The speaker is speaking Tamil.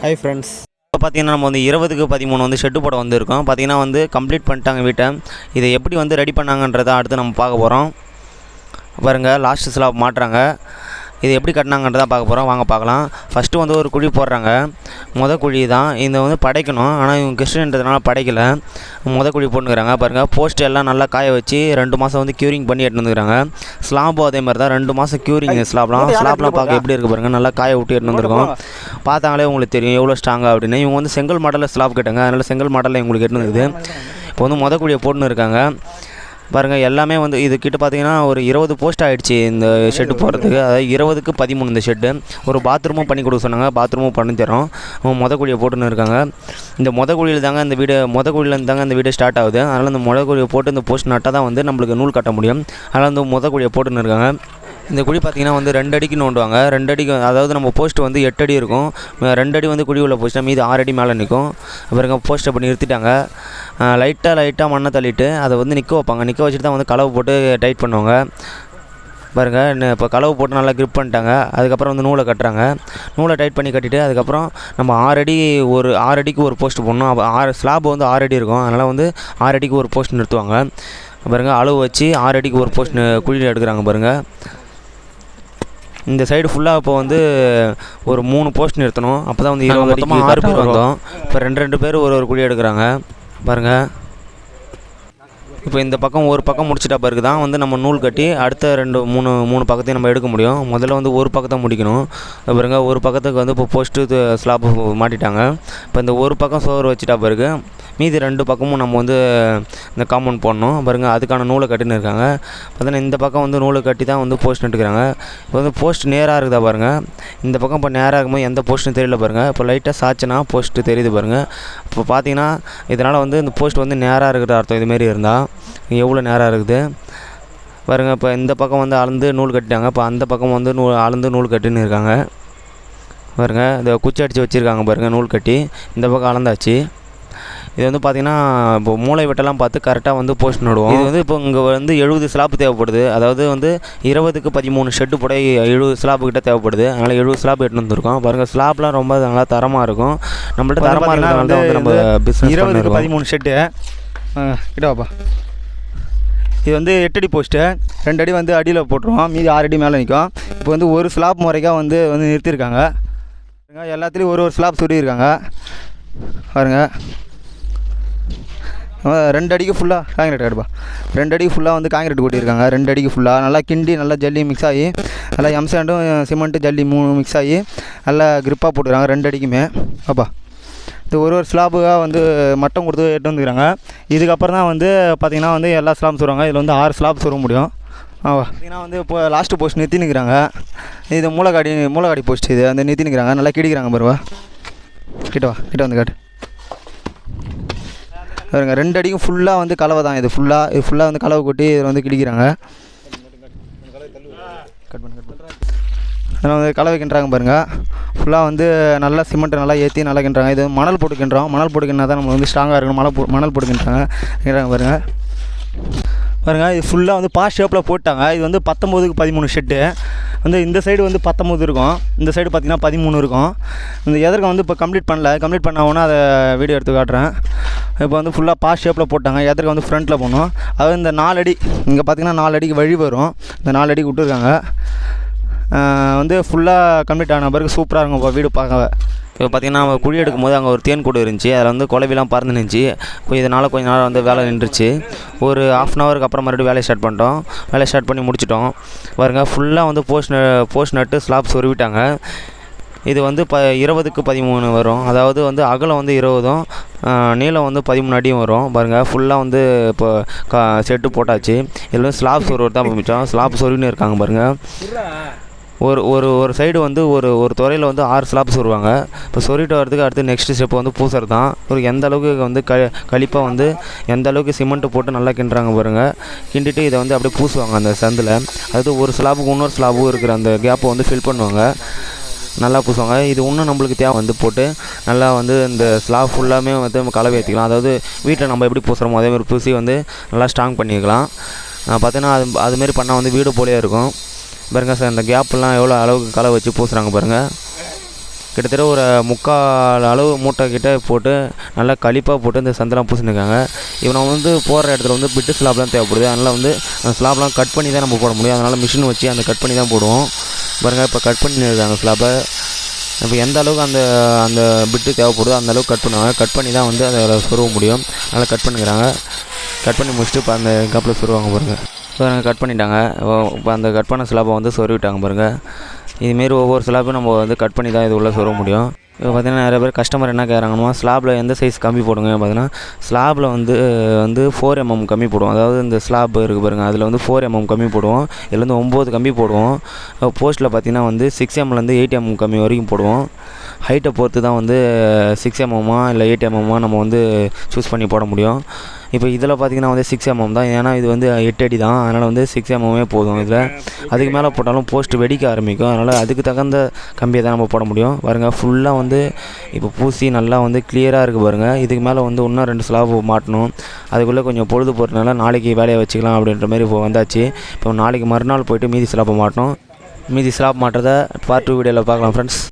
ஹாய் ஃப்ரெண்ட்ஸ் இப்போ பார்த்தீங்கன்னா நம்ம வந்து இருபதுக்கு பதிமூணு வந்து ஷெட்டு போட வந்திருக்கோம். பார்த்தீங்கன்னா வந்து கம்ப்ளீட் பண்ணிட்டாங்க வீட்டை. இதை எப்படி வந்து ரெடி பண்ணாங்கன்றதை அடுத்து நம்ம பார்க்க போகிறோம் பாருங்கள் லாஸ்ட் ஸ்லாப் மாட்டுறாங்க. இது எப்படி கட்டினாங்கன்றதை பார்க்க போகிறோம் வாங்க பார்க்கலாம். ஃபஸ்ட்டு வந்து ஒரு குழி போடுறாங்க. முத குழி தான். இந்த வந்து படைக்கணும். ஆனால் இவங்க கிறிஸ்டின்றதுனால படைக்கல. முத குழி போட்டுக்கிறாங்க. பாருங்கள் போஸ்ட் எல்லாம் நல்லா காய வச்சு ரெண்டு மாதம் வந்து க்யூரிங் பண்ணி எடுத்துன்னு வந்துக்கிறாங்க. ஸ்லாபும் அதே மாதிரி தான். ரெண்டு மாதம் க்யூரிங் ஸ்லாப்லாம் ஸ்லாப்லாம் பார்க்க எப்படி இருக்குது பாருங்கள் நல்லா காய விட்டு எடுத்துன்னு வந்திருக்கோம். பார்த்தாங்களே உங்களுக்கு தெரியும் எவ்வளோ ஸ்ட்ராங்காக அப்படின்னு. இவங்க வந்து செங்கல் மாடலில் ஸ்லாப் கேட்டாங்க அதனால் செங்கல் மாடலில் இவங்களுக்கு எடுத்துன்னு இருக்குது இப்போ வந்து முத குழியை போட்டுன்னு இருக்காங்க. பாருங்கள் எல்லாமே வந்து இது கிட்ட பார்த்தீங்கன்னா ஒரு இருபது போஸ்ட் ஆகிடுச்சு இந்த ஷெட்டு போகிறதுக்கு அதாவது இருபதுக்கு பதிமூணு இந்த ஷெட்டு ஒரு பாத்ரூமும் பண்ணி கொடுக்க சொன்னாங்க. பாத்ரூமும் பண்ணி தரோம் மொத குழியை போட்டுன்னு இருக்காங்க. இந்த மொத குழியில் தாங்க இந்த வீடு மொத குழியிலேருந்து தாங்க இந்த வீடு ஸ்டார்ட் ஆகுது. அதனால் அந்த மொத குழியை போட்டு இந்த போஸ்ட் நட்டால் தான் வந்து நம்மளுக்கு நூல் கட்ட முடியும். அதனால் இந்த மொத குழியை போட்டுன்னு இருக்காங்க. இந்த குழி பார்த்தீங்கன்னா வந்து ரெண்டு அடிக்கு நோண்டுவாங்க. ரெண்டு அடிக்கு அதாவது நம்ம போஸ்ட் வந்து எட்டு அடி இருக்கும். ரெண்டு அடி வந்து குழி உள்ள போச்சுனா மீது ஆறு அடி மேலே நிற்கும் அப்புறம் போஸ்ட் பண்ணி நிறுத்திட்டாங்க. லைட்டாக லைட்டாக மண்ணை தள்ளிட்டு அதை வந்து நிற்க வைப்பாங்க. நிற்க வச்சுட்டு தான் வந்து களவு போட்டு டைட் பண்ணுவாங்க. பாருங்க இப்போ களவு போட்டு நல்லா கிரிப் பண்ணிட்டாங்க. அதுக்கப்புறம் வந்து நூலை கட்டுறாங்க. நூலை டைட் பண்ணி கட்டிட்டு அதுக்கப்புறம் நம்ம ஆறு அடி ஒரு ஆறு அடிக்கு ஒரு போஸ்ட் போடணும். அப்போ ஆறு ஸ்லாப் வந்து ஆறு அடி இருக்கும். அதனால் வந்து ஆறு அடிக்கு ஒரு போஸ்ட் நிறுத்துவாங்க. பாருங்கள் அளவு வச்சு ஆறு அடிக்கு ஒரு போஸ்ட் குழி எடுக்கிறாங்க பாருங்கள் இந்த சைடு ஃபுல்லாக இப்போ வந்து ஒரு மூணு போஸ்ட் நிறுத்தணும். அப்போ தான் வந்து இருபது மொத்தமாக ஆறு பேர் வந்தோம். இப்போ ரெண்டு ரெண்டு பேர் ஒரு ஒரு குழி எடுக்கிறாங்க. பாருங்கள் இப்போ இந்த பக்கம் ஒரு பக்கம் முடிச்சிட்டா பிறகு தான் வந்து நம்ம நூல் கட்டி அடுத்த ரெண்டு மூணு மூணு பக்கத்தையும் நம்ம எடுக்க முடியும். முதல்ல வந்து ஒரு பக்கத்தை முடிக்கணும். பாருங்க ஒரு பக்கத்துக்கு வந்து இப்போ போஸ்ட்டு ஸ்லாப் மாட்டிட்டாங்க. இப்போ இந்த ஒரு பக்கம் சோறு வச்சுட்டா பிறகு மீதி ரெண்டு பக்கமும் நம்ம வந்து இந்த காம்பவுண்ட் போடணும். பாருங்கள் அதுக்கான நூலை கட்டின்னு இருக்காங்க. பார்த்தீங்கன்னா இந்த பக்கம் வந்து நூலை கட்டி தான் வந்து போஸ்ட் நட்டுக்கிறாங்க. இப்போ வந்து போஸ்ட் நேராக இருக்குதா பாருங்கள் இந்த பக்கம் இப்போ நேராக இருக்கும்போது எந்த போஸ்ட்னு தெரியல பாருங்கள் இப்போ லைட்டாக சாச்சுனா போஸ்ட்டு தெரியுது பாருங்கள் இப்போ பார்த்தீங்கன்னா இதனால் வந்து இந்த போஸ்ட் வந்து நேராக இருக்கிற அர்த்தம் இதுமாரி இருந்தால் எவ்வளோ நேராக இருக்குது? பாருங்க இப்போ இந்த பக்கம் வந்து அளந்து நூல் கட்டிட்டாங்க. இப்போ அந்த பக்கம் வந்து நூல் அளந்து நூல் கட்டின்னு இருக்காங்க. பாருங்க இந்த குச்சி அடித்து வச்சுருக்காங்க பாருங்கள் நூல் கட்டி. இந்த பக்கம் அளந்தாச்சு. இது வந்து பார்த்திங்கன்னா இப்போ மூளை வெட்டெல்லாம் பார்த்து கரெக்டாக வந்து போஸ்ட் நடுவோம். இது வந்து இப்போ இங்கே வந்து எழுபது ஸ்லாப் தேவைப்படுது. அதாவது வந்து இருபதுக்கு பதிமூணு ஷெட்டு போட எழுபது ஸ்லாப்பு கிட்ட தேவைப்படுது. அதனால் எழுபது ஸ்லாப் எடுத்துன்னு வந்திருக்கோம். பாருங்கள் ஸ்லாப்லாம் ரொம்ப நல்லா தரமாக இருக்கும். நம்மள்ட்ட தரமாக தான் வந்து நம்ம பிஸ்னஸ் இருபதுக்கு பதிமூணு ஷெட்டு கிட்ட வாப்பா. இது வந்து எட்டு அடி போஸ்ட்டு ரெண்டு அடி வந்து அடியில் போட்டுருவோம். மீதி ஆறு அடி மேலே நிற்கும் இப்போ வந்து ஒரு ஸ்லாப் முறைக்காக வந்து வந்து நிறுத்தியிருக்காங்க பாருங்க, எல்லாத்துலேயும் ஒரு ஒரு ஸ்லாப் சுருட்டியிருக்காங்க பாருங்க. அஹ் ரெண்டு அடிக்கு ஃபுல்லாக காங்கிரீட் கடுப்பா ரெண்டு அடிக்கு ஃபுல்லாக வந்து காங்கிரீட் கொட்டியிருக்காங்க. ரெண்டு அடிக்கு ஃபுல்லாக நல்லா கிண்டி நல்லா ஜல்லி மிக்ஸ் ஆகி நல்லா எம்சாண்டும் சிமெண்ட்டு ஜல்லி மூணு மிக்ஸ் ஆகி நல்லா க்ரிப்பாக போட்டுக்கிறாங்க போட்டுருக்காங்க ரெண்டு அடிக்குமே. அப்பா. இது ஒரு ஒரு ஸ்லாபுக்காக வந்து மட்டம் கொடுத்து எட்டு வந்துக்கிறாங்க. இதுக்கப்புறம் தான் வந்து பார்த்திங்கன்னா வந்து எல்லா ஸ்லாப்ஸ் சொல்லுவாங்க இதில் வந்து ஆறு ஸ்லாப் சொல்ல முடியும். ஆவா. பார்த்திங்கன்னா வந்து இப்போ லாஸ்ட்டு போஸ்ட் நிறுத்தி நிற்கிறாங்க இது மூளைக்காடி மூளைக்காடி போஸ்ட் இது. அந்த நிறுத்தி நிற்கிறாங்க நல்லா கிடிக்கிறாங்க பருவா. கிட்ட வா கிட்ட வந்து காட்டு. பாருங்க ரெண்டு அடிக்கும் ஃபுல்லாக வந்து கலவை தான் இது. ஃபுல்லாக இது ஃபுல்லாக வந்து கலவை கொட்டி இதில் வந்து கிடிக்கிறாங்க. கட் பண்ணு கட் பண்ணு அதில் வந்து கலவை கிண்டுறாங்க பாருங்கள் ஃபுல்லாக வந்து நல்லா சிமெண்ட்டை நல்லா ஏற்றி நல்லா கிண்டுறாங்க. இது மணல் போட்டு கிண்டுறோம். மணல் போட்டு கிண்டினா தான் நம்ம வந்து ஸ்ட்ராங்காக இருக்கணும். மணல் போ மணல் போட்டு கிண்டுறாங்க. கிண்டுறாங்க பாருங்கள் பாருங்கள் இது ஃபுல்லாக வந்து பாஸ் ஷேப்பில் போட்டாங்க. இது வந்து பத்தொம்போதுக்கு பதிமூணு ஷெட்டு வந்து இந்த சைடு வந்து பத்தொம்போது இருக்கும். இந்த சைடு பார்த்திங்கன்னா பதிமூணு இருக்கும். இந்த எதற்கும் வந்து இப்போ கம்ப்ளீட் பண்ணல? கம்ப்ளீட் பண்ண அதை வீடியோ எடுத்து காட்டுறேன். இப்போ வந்து ஃபுல்லாக பாஸ் ஷேப்பில் போட்டாங்க. எதற்கு வந்து ஃப்ரண்ட்டில் போகணும் அது இந்த நாலு அடி இங்கே பார்த்தீங்கன்னா நாலு அடிக்கு வழி வரும். இந்த நாலு அடிக்கு விட்டுருக்காங்க. வந்து ஃபுல்லாக கம்ப்ளீட் ஆன பிறகு சூப்பராக இருக்கும் இப்போ வீடு பார்க்க இப்போ பார்த்தீங்கன்னா நம்ம குழி எடுக்கும் போது அங்கே ஒரு தேன் கூடு இருந்துச்சு. அதில் வந்து குழவிலாம் பறந்து நின்றுச்சு இதனால் கொஞ்ச நாள் வந்து வேலை நின்றுச்சு. ஒரு ஆஃப் அன் ஹவருக்கு அப்புறம் மறுபடியும் வேலையை ஸ்டார்ட் பண்ணிட்டோம். வேலையை ஸ்டார்ட் பண்ணி முடிச்சிட்டோம். பாருங்க ஃபுல்லாக வந்து போஸ்ட் போஸ்ட் நட்டு ஸ்லாப் சொருவிட்டாங்க இது வந்து ப இருபதுக்கு பதிமூணு வரும். அதாவது வந்து அகலம் வந்து இருபதும் நீளம் வந்து பதிமூணு அடியும் வரும். பாருங்கள் ஃபுல்லாக வந்து இப்போ கா செட்டு போட்டாச்சு. இதில் வந்து ஸ்லாப் சொருவர் தான் மிச்சம். ஸ்லாப் சொருவின்னு இருக்காங்க பாருங்கள் ஒரு ஒரு ஒரு சைடு வந்து ஒரு ஒரு துறையில் வந்து ஆறு ஸ்லாப் சொருவாங்க இப்போ சொருவிட்டு வரதுக்கு அடுத்து நெக்ஸ்ட் ஸ்டெப் வந்து பூசறது தான். ஒரு எந்த அளவுக்கு வந்து க களிப்பாக வந்து எந்த அளவுக்கு சிமெண்ட்டு போட்டு நல்லா கிண்டுறாங்க பாருங்கள் கிண்டிட்டு இதை வந்து அப்படியே பூசுவாங்க அந்த சந்தில். அதாவது ஒரு ஸ்லாபுக்கு இன்னொரு ஸ்லாபும் இருக்கிற அந்த கேப்பை வந்து ஃபில் பண்ணுவாங்க. நல்லா பூசுவாங்க. இது இன்னும் நம்மளுக்கு தேவை. வந்து போட்டு நல்லா வந்து இந்த ஸ்லாப் ஃபுல்லாமே வந்து நம்ம கலவை ஏற்றிக்கலாம் அதாவது வீட்டில் நம்ம எப்படி பூசுகிறோமோ அதே மாதிரி பூசி வந்து நல்லா ஸ்ட்ராங் பண்ணிக்கலாம். பார்த்தீங்கன்னா அது அதுமாரி பண்ணால் வந்து வீடு போலேயே இருக்கும். பாருங்கள் சார் இந்த கேப்லாம் எவ்வளோ அளவுக்கு களை வச்சு பூசுகிறாங்க பாருங்கள் கிட்டத்தட்ட ஒரு முக்கால் அளவு மூட்டை கிட்ட போட்டு நல்லா கழிப்பாக போட்டு இந்த சந்தெல்லாம் பூசினிருக்காங்க இப்போ வந்து போடுற இடத்துல வந்து பிட்டு ஸ்லாப்லாம் தேவைப்படுது. அதனால் வந்து அந்த ஸ்லாப்லாம் கட் பண்ணி தான் நம்ம போட முடியும். அதனால் மிஷின் வச்சு அந்த கட் பண்ணி தான் போடுவோம். பாருங்கள் இப்போ கட் பண்ணியிருக்காங்க ஸ்லாப்பை இப்போ எந்த அளவுக்கு அந்த அந்த பிட்டு தேவைப்படுதோ அந்த அளவுக்கு கட் பண்ணுவாங்க. கட் பண்ணி தான் வந்து அதை சொருக முடியும். அதனால் கட் பண்ணிக்கிறாங்க. கட் பண்ணி முடிச்சுட்டு இப்போ அந்த கப்பில் சொருவாங்க பாருங்கள் பாருங்க. கட் பண்ணிட்டாங்க. இப்போ அந்த கட் பண்ண ஸ்லாப்பை வந்து சொருவிட்டாங்க பாருங்கள் இதுமாரி ஒவ்வொரு ஸ்லாப்பையும் நம்ம வந்து கட் பண்ணி தான் இது உள்ளே சொருக முடியும். இப்போ பார்த்தீங்கன்னா நிறைய பேர் கஸ்டமர் என்ன கேட்குறாங்கன்னா ஸ்லாப்பில் எந்த சைஸ் கம்மி போடுங்க? பார்த்தீங்கன்னா ஸ்லாப்பில் வந்து வந்து ஃபோர் எம்எம் கம்மி போடுவோம். அதாவது இந்த ஸ்லாப் இருக்குது பாருங்கள் அதில் வந்து ஃபோர் எம்எம் கம்மி போடுவோம். இதுலேருந்து வந்து ஒம்பது கம்மி போடுவோம். போஸ்ட்டில் பார்த்தீங்கன்னா வந்து சிக்ஸ் எம்லேருந்து எயிட் எம்எம் கம்மி வரைக்கும் போடுவோம். ஹைட்டை பொறுத்து தான் வந்து சிக்ஸ் எம்எம்மா இல்லை எயிட் எம்எம்மா நம்ம வந்து சூஸ் பண்ணி போட முடியும். இப்போ இதில் பார்த்தீங்கன்னா வந்து சிக்ஸ் எம்எம் தான். ஏன்னா இது வந்து எட்டு அடி தான். அதனால் வந்து சிக்ஸ் எம்எம்மே போதும் இதில். அதுக்கு மேலே போட்டாலும் போஸ்ட் வெடிக்க ஆரம்பிக்கும். அதனால் அதுக்கு தகுந்த கம்பியை தான் நம்ம போட முடியும். பாருங்கள் ஃபுல்லாக வந்து இப்போ பூசி நல்லா வந்து கிளியராக இருக்குது பாருங்கள் இதுக்கு மேலே வந்து இன்னும் ரெண்டு ஸ்லாப் மாட்டணும். அதுக்குள்ளே கொஞ்சம் பொழுது போகிறதுனால நாளைக்கு வேலையை வச்சுக்கலாம் அப்படின்ற மாதிரி இப்போ வந்தாச்சு. இப்போ நாளைக்கு மறுநாள் போயிட்டு மீதி ஸ்லாப்பை மாட்டணும். மீதி ஸ்லாப் மாட்டுறதை பார்ட் டூ வீடியோவில் பார்க்கலாம் ஃப்ரெண்ட்ஸ்